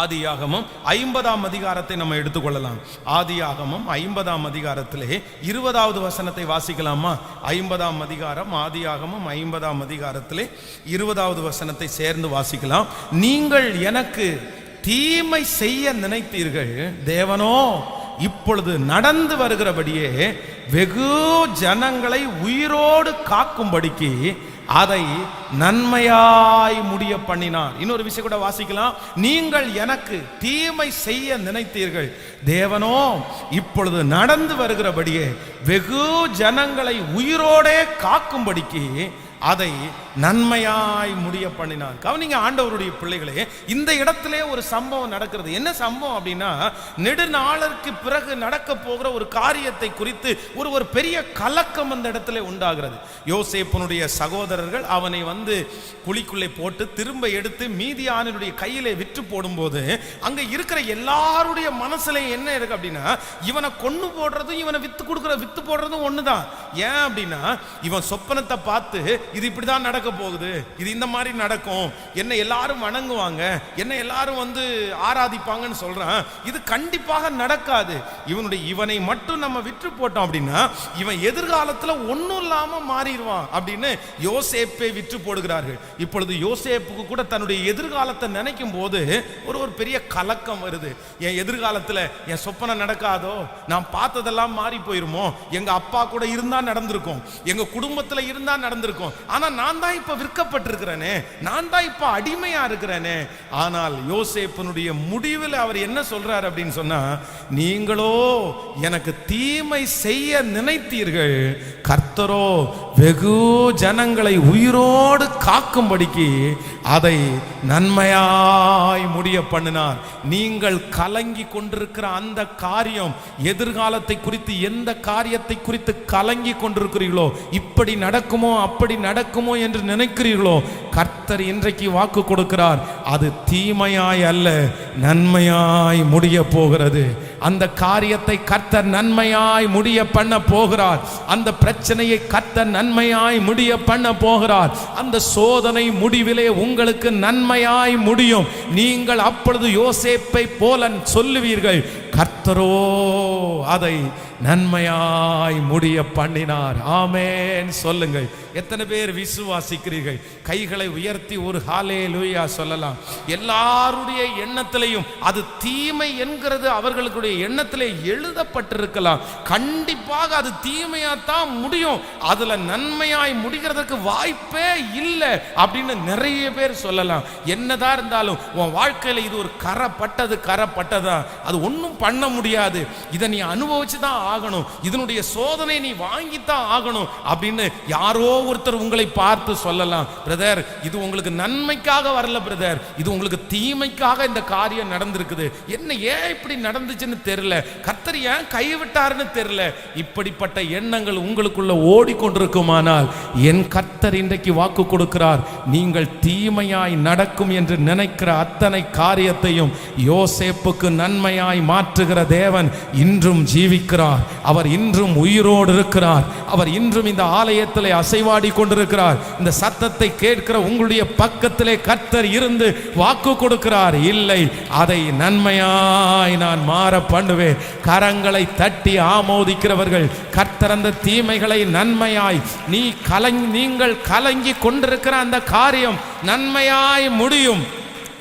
ஆதியாகமம் ஐம்பதாம் அதிகாரத்தை நம்ம எடுத்துக்கொள்ளலாம். ஆதியாகமம் ஐம்பதாம் அதிகாரத்திலே இருபதாவது வசனத்தை வாசிக்கலாமா? ஐம்பதாம் அதிகாரம் ஆதியாகமம் ஐம்பதாம் அதிகாரத்திலே இருபதாவது வசனத்தை சேர்ந்து வாசிக்கலாம். நீங்கள் எனக்கு தீமை செய்ய நினைத்தீர்கள். தேவனோ இப்பொழுது நடந்து வருகிறபடியே வெகு ஜனங்களை உயிரோடு காக்கும்படிக்கு அதை நன்மையாய் முடிய பண்ணினார் இன்னொரு விஷயம் கூட வாசிக்கலாம். நீங்கள் எனக்கு தீமை செய்ய நினைத்தீர்கள். தேவனோ இப்பொழுது நடந்து வருகிறபடியே வெகு ஜனங்களை உயிரோடே காக்கும்படிக்கு அதை நன்மையாய் முடிய பண்ணினார் கவனிங்க ஆண்டவருடைய பிள்ளைகளே இந்த இடத்துலயே ஒரு சம்பவம் நடக்கிறது. என்ன சம்பவம் அப்படின்னா நெடுநாளருக்கு பிறகு நடக்க போகிற ஒரு காரியத்தை குறித்து ஒரு ஒரு பெரிய கலக்கம் அந்த இடத்துல உண்டாகிறது. யோசேப்பனுடைய சகோதரர்கள் அவனை வந்து குழிக்குள்ளே போட்டு திரும்ப எடுத்து மீதியானுடைய கையிலே விற்று போடும்போது அங்க இருக்கிற எல்லாருடைய மனசுல என்ன இருக்கு அப்படின்னா இவனை கொண்டு போடுறதும் இவனை வித்து கொடுக்குற வித்து போடுறதும் ஒண்ணுதான். ஏன் அப்படின்னா இவன் சொப்பனத்தை பார்த்து இது இப்படிதான் நடக்க போகுது. இது இந்த மாதிரி நடக்கும். என்ன எல்லாரும் வணங்குவாங்க. என்ன எல்லாரும் வந்து ஆராதிப்பாங்கன்னு சொல்றான். இது கண்டிப்பாக நடக்காது. இவனுடைய இவனை மட்டும் நம்ம விற்று போட்டோம் அப்படின்னா இவன் எதிர்காலத்துல ஒண்ணும் இல்லாம மாறிடுவான் அப்படின்னு யோசேப்பை விற்று போடுகிறார்கள். இப்பொழுது யோசேப்புக்கு கூட தன்னுடைய எதிர்காலத்தை நினைக்கும் போது ஒரு ஒரு பெரிய கலக்கம் வருது. என் எதிர்காலத்துல என் சொப்பனை நடக்காதோ? நான் பார்த்ததெல்லாம் மாறி போயிருமோ? எங்க அப்பா கூட இருந்தா நடந்திருக்கும். எங்க குடும்பத்துல இருந்தா நடந்திருக்கும். ஆனா நான் தான் இப்ப விற்கப்பட்டிருக்கிறேனே நான் தான் இப்ப அடிமையா இருக்கிறேனே. ஆனால் யோசேப்பனுடைய முடிவில் அவர் என்ன சொல்றாரு அப்படின்னு சொன்னா நீங்களோ எனக்கு தீமை செய்ய நினைத்தீர்கள். கர்த்தரோ வெகு ஜனங்களை உயிரோடு காக்கும்படிக்கு அதை நன்மையாய் முடிய பண்ணினார். நீங்கள் கலங்கி கொண்டிருக்கிற அந்த காரியம் எதிர்காலத்தை குறித்து எந்த காரியத்தை குறித்து கலங்கி கொண்டிருக்கிறீர்களோ இப்படி நடக்குமோ அப்படி நடக்குமோ என்று நினைக்கிறீர்களோ கர்த்தர் இன்றைக்கு வாக்கு கொடுக்கிறார். அது தீமையாய் அல்ல நன்மையாய் முடிய போகிறது. அந்த காரியத்தை கர்த்தர் நன்மையாய் முடிய பண்ண போகிறார். அந்த பிரச்சனையை கர்த்தர் நன்மையாய் முடிய பண்ண போகிறார். அந்த சோதனை முடிவிலே உங்களுக்கு நன்மையாய் முடியும். நீங்கள் அப்பொழுது யோசேப்பை போல சொல்லுவீர்கள். கர்த்தரோ அதை நன்மையாய் முடிய பண்ணினார். ஆமேன். சொல்லுங்கள். எத்தனை பேர் விசுவாசிக்கிறீர்கள்? கைகளை உயர்த்தி ஒரு ஹாலே லூயா சொல்லலாம். எல்லாருடைய எண்ணத்திலையும் அது தீமை என்கிறது அவர்களுடைய எண்ணத்திலே எழுதப்பட்டிருக்கலாம். கண்டிப்பாக அது தீமையாத்தான் முடியும். அதுல நன்மையாய் முடிகிறதுக்கு வாய்ப்பே இல்லை அப்படின்னு நிறைய பேர் சொல்லலாம். என்னதான் இருந்தாலும் உன் வாழ்க்கையில இது ஒரு கரை பட்டது கரை பட்டதா அது ஒன்றும் பண்ண முடியாது. இதை நீ அனுபவிச்சு தான் ஆகணும். இதனுடைய சோதனை நீ வாங்கித்தான் ஆகணும் அப்படின்னு யாரோ ஒருத்தர் உங்களை பார்த்து சொல்லலாம். பிரதர் இது உங்களுக்கு நன்மைக்காக வரல பிரதர் இது உங்களுக்கு தீமைக்காக இந்த காரியம் நடந்திருக்குது. என்ன ஏன் இப்படி நடந்துச்சுன்னு தெரியல. கத்தர் ஏன் கைவிட்டாருன்னு தெரியல. இப்படிப்பட்ட எண்ணங்கள் உங்களுக்குள்ள ஓடிக்கொண்டிருக்குமானால் என் கத்தர் இன்றைக்கு வாக்கு கொடுக்கிறார். நீங்கள் தீமையாய் நடக்கும் என்று நினைக்கிற அத்தனை காரியத்தையும் யோசேப்புக்கு நன்மையாய் மாற்றுகிற தேவன் இன்றும் ஜீவிக்கிறார். அவர் இன்றும் உயிரோடு இருக்கிறார். அவர் இன்றும் இந்த ஆலயத்திலே அசைவாடி கொண்டிருக்கிறார். இந்த சத்தத்தை கேட்கிற உங்களுடைய பக்கத்திலே கர்த்தர் இருந்து வாக்கு கொடுக்கிறார். இல்லை அதை நன்மையாய் நான் மாற பண்ணுவேன். கரங்களை தட்டி ஆமோதிக்கிறவர்கள் கர்த்தர் அந்த தீமைகளை நன்மையாய் நீ கலங் நீங்கள் கலங்கி கொண்டிருக்கிற அந்த காரியம் நன்மையாய் முடியும்.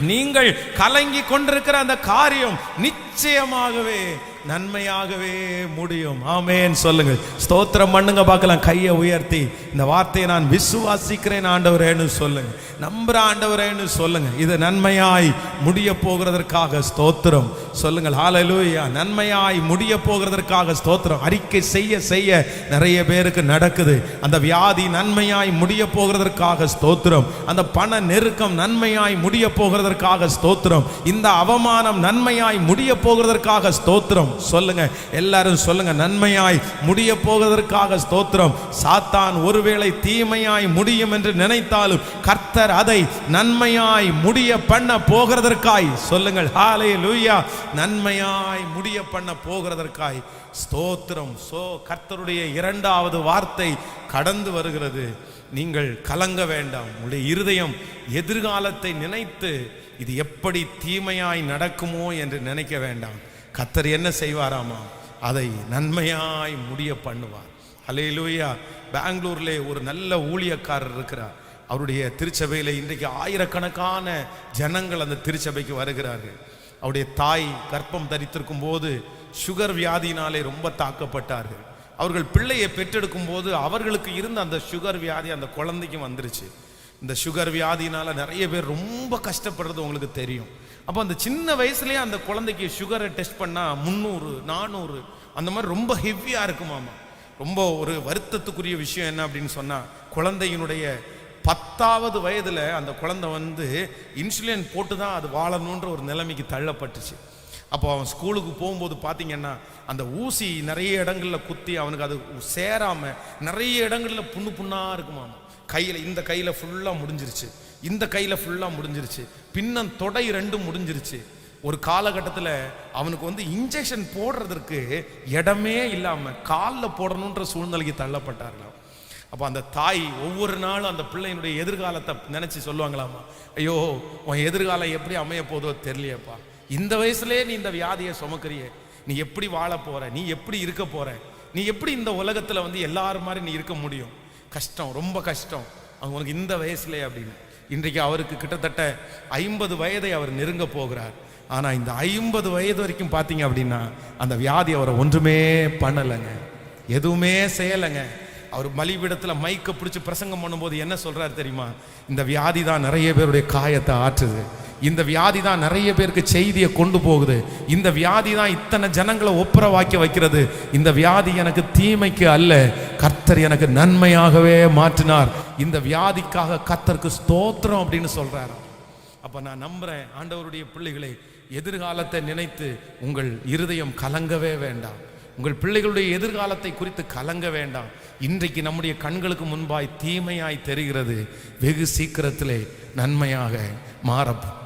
நீங்கள் கலங்கி கொண்டிருக்கிற அந்த காரியம் நிச்சயமாகவே நன்மையாகவே முடியும். ஆமேன்னு சொல்லுங்க. ஸ்தோத்திரம் பண்ணுங்க பார்க்கலாம். கையை உயர்த்தி. இந்த வார்த்தையை நான் விசுவாசிக்கிறேன் ஆண்டவரேன்னு சொல்லுங்க. நம்புற ஆண்டவரேன்னு சொல்லுங்க. இது நன்மையாய் முடிய போகிறதற்காக ஸ்தோத்திரம். சொல்லுங்கள். ஹalleluya நன்மையாய் முடிய போகிறதற்காக ஸ்தோத்திரம். அறிக்கை செய்ய செய்ய நிறைய பேருக்கு நடக்குது. அந்த வியாதி நன்மையாய் முடிய போகிறதற்காக ஸ்தோத்திரம். அந்த பண நெருக்கம் நன்மையாய் முடிய போகிறதற்காக ஸ்தோத்திரம். இந்த அவமானம் நன்மையாய் முடிய போகிறதற்காக ஸ்தோத்திரம். சொல்லுங்க. எல்லாரும் சொல்லுங்க. நன்மையாய் முடிய போகிறதற்காக ஸ்தோத்திரம். சாத்தான் ஒருவேளை தீமையாய் முடியும் என்று நினைத்தாலும் கர்த்தர் அதை நன்மையாய் முடிய பண்ண போகிறதற்காய் சொல்லுங்கள். ஹாலே லூயா நன்மையாய் முடிய பண்ண போகிறதற்காய் ஸ்தோத்திரம். சோ கர்த்தருடைய இரண்டாவது வார்த்தை கடந்து வருகிறது. நீங்கள் கலங்க வேண்டாம். உங்களுடைய இருதயம் எதிர்காலத்தை நினைத்து இது எப்படி தீமையாய் நடக்குமோ என்று நினைக்க வேண்டாம். கத்தர் என்ன செய்வாராமா? அதை நன்மையாய் முடிய பண்ணுவார். அலையிலூயா பெங்களூர்ல ஒரு நல்ல ஊழியக்காரர் இருக்கிறார். அவருடைய திருச்சபையில் இன்றைக்கு ஆயிரக்கணக்கான ஜனங்கள் அந்த திருச்சபைக்கு வருகிறார்கள். அவருடைய தாய் கர்ப்பம் தரித்திருக்கும் போது சுகர் வியாதியினாலே ரொம்ப தாக்கப்பட்டார்கள். அவர்கள் பிள்ளையை பெற்றெடுக்கும் போது அவர்களுக்கு இருந்த அந்த சுகர் வியாதி அந்த குழந்தைக்கும் வந்துருச்சு. இந்த சுகர் வியாதினால நிறைய பேர் ரொம்ப கஷ்டப்படுறது உங்களுக்கு தெரியும். அப்போ அந்த சின்ன வயசுலேயே அந்த குழந்தைக்கு சுகரை டெஸ்ட் பண்ணால் முந்நூறு நானூறு அந்த மாதிரி ரொம்ப ஹெவியாக இருக்குமாமா ரொம்ப ஒரு வருத்தத்துக்குரிய விஷயம் என்ன அப்படின்னு சொன்னால் குழந்தையினுடைய பத்தாவது வயதில் அந்த குழந்தை வந்து இன்சுலின் போட்டு தான் அது வாழணுன்ற ஒரு நிலைமைக்கு தள்ளப்பட்டுச்சு. அப்போ அவன் ஸ்கூலுக்கு போகும்போது பார்த்தீங்கன்னா அந்த ஊசி நிறைய இடங்களில் குத்தி அவனுக்கு அது சேராம நிறைய இடங்களில் புண்ணு புண்ணாக இருக்குமாம். கையில் இந்த கையில் ஃபுல்லாக முடிஞ்சிருச்சு. இந்த கையில் ஃபுல்லாக முடிஞ்சிருச்சு. பின்னம் தொடை ரெண்டும் முடிஞ்சிருச்சு. ஒரு காலகட்டத்தில் அவனுக்கு வந்து இன்ஜெக்ஷன் போடுறதற்கு இடமே இல்லாமல் காலில் போடணுன்ற சூழ்நிலைக்கு தள்ளப்பட்டார்களாம். அப்போ அந்த தாய் ஒவ்வொரு நாளும் அந்த பிள்ளையினுடைய எதிர்காலத்தை நினச்சி சொல்லுவாங்களாமா. ஐயோ உன் எதிர்காலம் எப்படி அமைய போதோ தெரியலையேப்பா. இந்த வயசுலேயே நீ இந்த வியாதியை சுமக்கிறிய. நீ எப்படி வாழ போற? நீ எப்படி இருக்க போற? நீ எப்படி இந்த உலகத்துல வந்து எல்லாரும் மாதிரி நீ இருக்க முடியும்? கஷ்டம் ரொம்ப கஷ்டம். அவங்க உனக்கு இந்த வயசுல அப்படின்னு. இன்றைக்கு அவருக்கு கிட்டத்தட்ட ஐம்பது வயதை அவர் நெருங்க போகிறார். ஆனால் இந்த ஐம்பது வயது வரைக்கும் பார்த்தீங்க அப்படின்னா அந்த வியாதி அவரை ஒன்றுமே பண்ணலைங்க. எதுவுமே செய்யலைங்க. அவர் மலிவிடத்தில் மைக்கை பிடிச்சி பிரசங்கம் பண்ணும்போது என்ன சொல்கிறார் தெரியுமா? இந்த வியாதி தான் நிறைய பேருடைய காயத்தை ஆற்றுது. இந்த வியாதி தான் நிறைய பேருக்கு செய்தியை கொண்டு போகுது. இந்த வியாதி தான் இத்தனை ஜனங்களை ஒப்புரவாக்கி வைக்கிறது. இந்த வியாதி எனக்கு தீமைக்கு அல்ல. கர்த்தர் எனக்கு நன்மையாகவே மாற்றினார். இந்த வியாதிக்காக கர்த்தருக்கு ஸ்தோத்திரம் அப்படின்னு சொல்கிறார் அப்போ நான் நம்புகிறேன் ஆண்டவருடைய பிள்ளைகளை எதிர்காலத்தை நினைத்து உங்கள் இருதயம் கலங்கவே வேண்டாம். உங்கள் பிள்ளைகளுடைய எதிர்காலத்தை குறித்து கலங்க வேண்டாம். இன்றைக்கு நம்முடைய கண்களுக்கு முன்பாய் தீமையாய் தெரிகிறது. வெகு சீக்கிரத்திலே நன்மையாக மாறப்படும்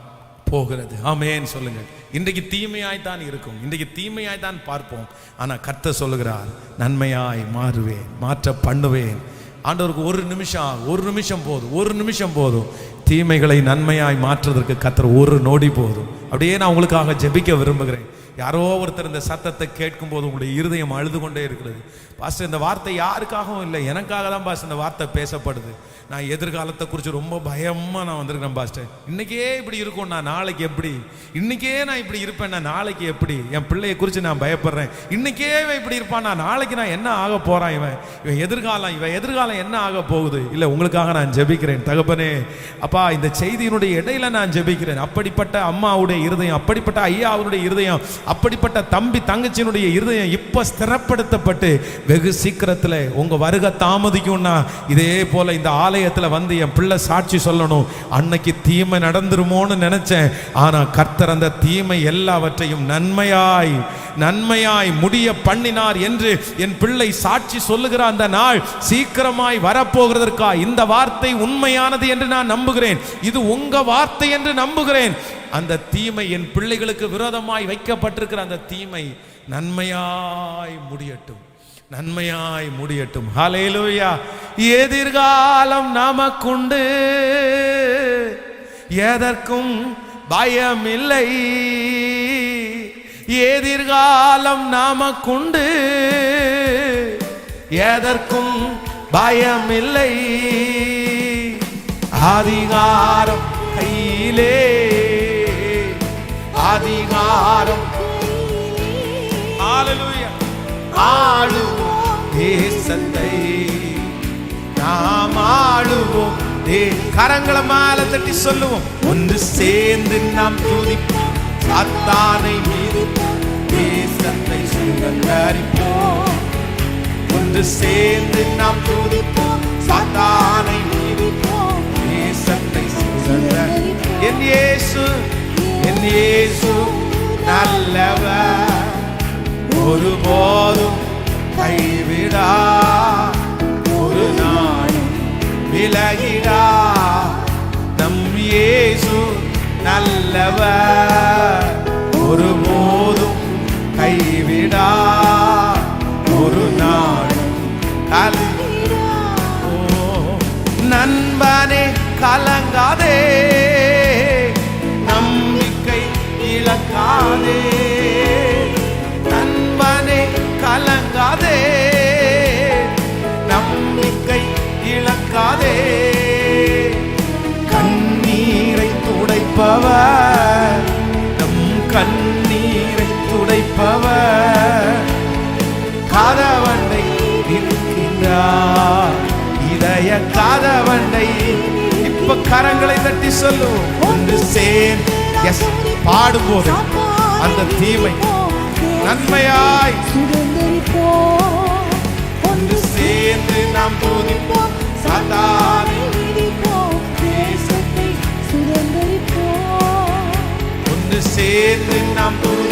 போகிறது. ஆமேன்னு சொல்லுங்க இன்றைக்கு தீமையாய்த்தான் இருக்கும். இன்றைக்கு தீமையாய்த்தான் பார்ப்போம். ஆனால் கர்த்தர் சொல்லுகிறார் நன்மையாய் மாறுவேன் மாற்ற பண்ணுவேன். ஆண்டவருக்கு ஒரு நிமிஷம் ஒரு நிமிஷம் போதும் ஒரு நிமிஷம் போதும். தீமைகளை நன்மையாய் மாற்றுவதற்கு கத்துற ஒரு நொடி போதும். அப்படியே நான் உங்களுக்காக ஜெபிக்க விரும்புகிறேன். யாரோ ஒருத்தர் இந்த சத்தத்தை கேட்கும்போது உங்களுடைய இருதயம் அழுது கொண்டே இருக்கிறது. பாஸ்டர் இந்த வார்த்தை யாருக்காகவும் இல்லை. எனக்காக தான் பாஸ்டர் இந்த வார்த்தை பேசப்படுது. நான் எதிர்காலத்தை குறித்து ரொம்ப பயமாக நான் வந்திருக்கிறேன் பாஸ்டர். இன்னைக்கே இப்படி இருக்கும் நான் நாளைக்கு எப்படி? இன்னைக்கே நான் இப்படி இருப்பேன் நான் நாளைக்கு எப்படி? என் பிள்ளையை குறித்து நான் பயப்படுறேன். இன்றைக்கே இவன் இப்படி இருப்பான் நான் நாளைக்கு நான் என்ன ஆக போகிறான் இவன்? இவன் எதிர்காலம் இவன் எதிர்காலம் என்ன ஆக போகுது? இல்லை உங்களுக்காக நான் ஜெபிக்கிறேன் தகப்பனே. அப்பா இந்த செய்தியினுடைய இடையில நான் ஜெபிக்கிறேன். அப்படிப்பட்ட அம்மாவுடைய இருதயம் அப்படிப்பட்ட ஐயா அவருடைய இருதயம் அப்படிப்பட்ட தம்பி தங்கச்சியினுடைய இருதயம் இப்போ ஸ்திரப்படுத்தப்பட்டு வெகு சீக்கிரத்தில் உங்க வருகை தாமதிக்கும்னா இதே போல இந்த ஆலயத்தில் வந்து என் பிள்ளை சாட்சி சொல்லணும். அன்னைக்கு தீமை நடந்துருமோன்னு நினச்சேன். ஆனால் கர்த்தர் அந்த தீமை எல்லாவற்றையும் நன்மையாய் நன்மையாய் முடிய பண்ணினார் என்று என் பிள்ளை சாட்சி சொல்லுகிற அந்த நாள் சீக்கிரமாய் வரப்போகிறதற்கா? இந்த வார்த்தை உண்மையானது என்று நான் நம்புகிறேன். இது உங்க வார்த்தை என்று நம்புகிறேன். அந்த தீமை என் பிள்ளைகளுக்கு விரோதமாய் வைக்கப்பட்டிருக்கிற அந்த தீமை நன்மையாய் முடியட்டும். நன்மையாய் முடியட்டும். ஹalleluya எதிர்காலம் நமக்குண்டு. எதற்கும் பயமில்லை. எதிர்காலம் நமக்குண்டு. எதற்கும் பயமில்லை. அதிகாரம் கையிலே. அதிகாரம். ஆளுவோம் தேசத்தை நாம் ஆளுவோம் தே கரங்களை மேல தட்டி சொல்லுவோம். ஒன்று சேர்ந்து நாம் துதிப்போம். சாத்தானை மீது தேசத்தை சுதந்தரிப்போம் ஒன்று சேர்ந்து நாம் துதிப்போம். சாத்தானை மீது தேசத்தை சுதந்தரிப்போம் என் இயேசு என் இயேசு நல்லவர். ஒருபோதும் விலகிடா ஒரு நாளும் விலகிடா. நம் இயேசு நல்லவர் ஒருபோதும் கைவிடா. ஒரு நாளும் கலங்கிடா நண்பனே கலங்காதே. இப்ப கரங்களை தட்டி சொல்லுவோம் ஒன்று சேர் எஸ் பாடும்போது அந்த தீமை நன்மையாய் ஒன்று சேர்ந்து நாம் போதிப்போம். சாத்தானை ஒன்று சேர்ந்து நாம் போதி